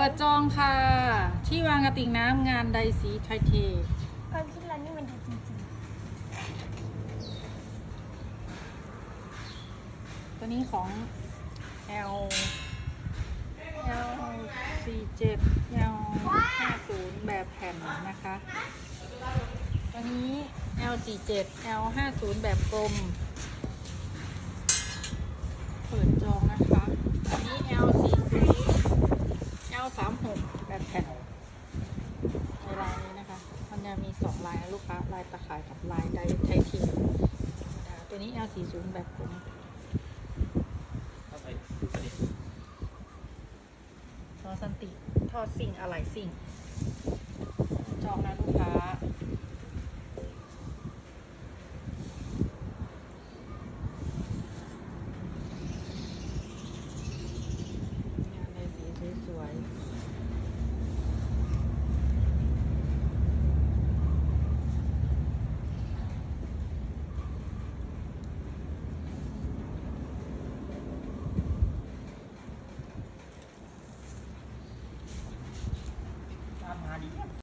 เปิดจองค่ะ ที่วางกระติกน้ำงานไดสีไทยเทความคิดเรานี่มันดีจริงตัวนี้ของ L L 4 7 L 5 0แบบแผ่นนะคะ ตัวนี้ L 4 7 L 5 0แบบกลม เปิดจองนะคะอันนี้ L 4 0 L 3 6แบบแผ่นในลายนี้นะคะ มันจะมีสองลายนะลูกค้า ลายตะข่ายกับลายไดไทยทีตัวนี้ L 4 0 แบบกลมทอสันติทอสิ่งอะไรสิ่ง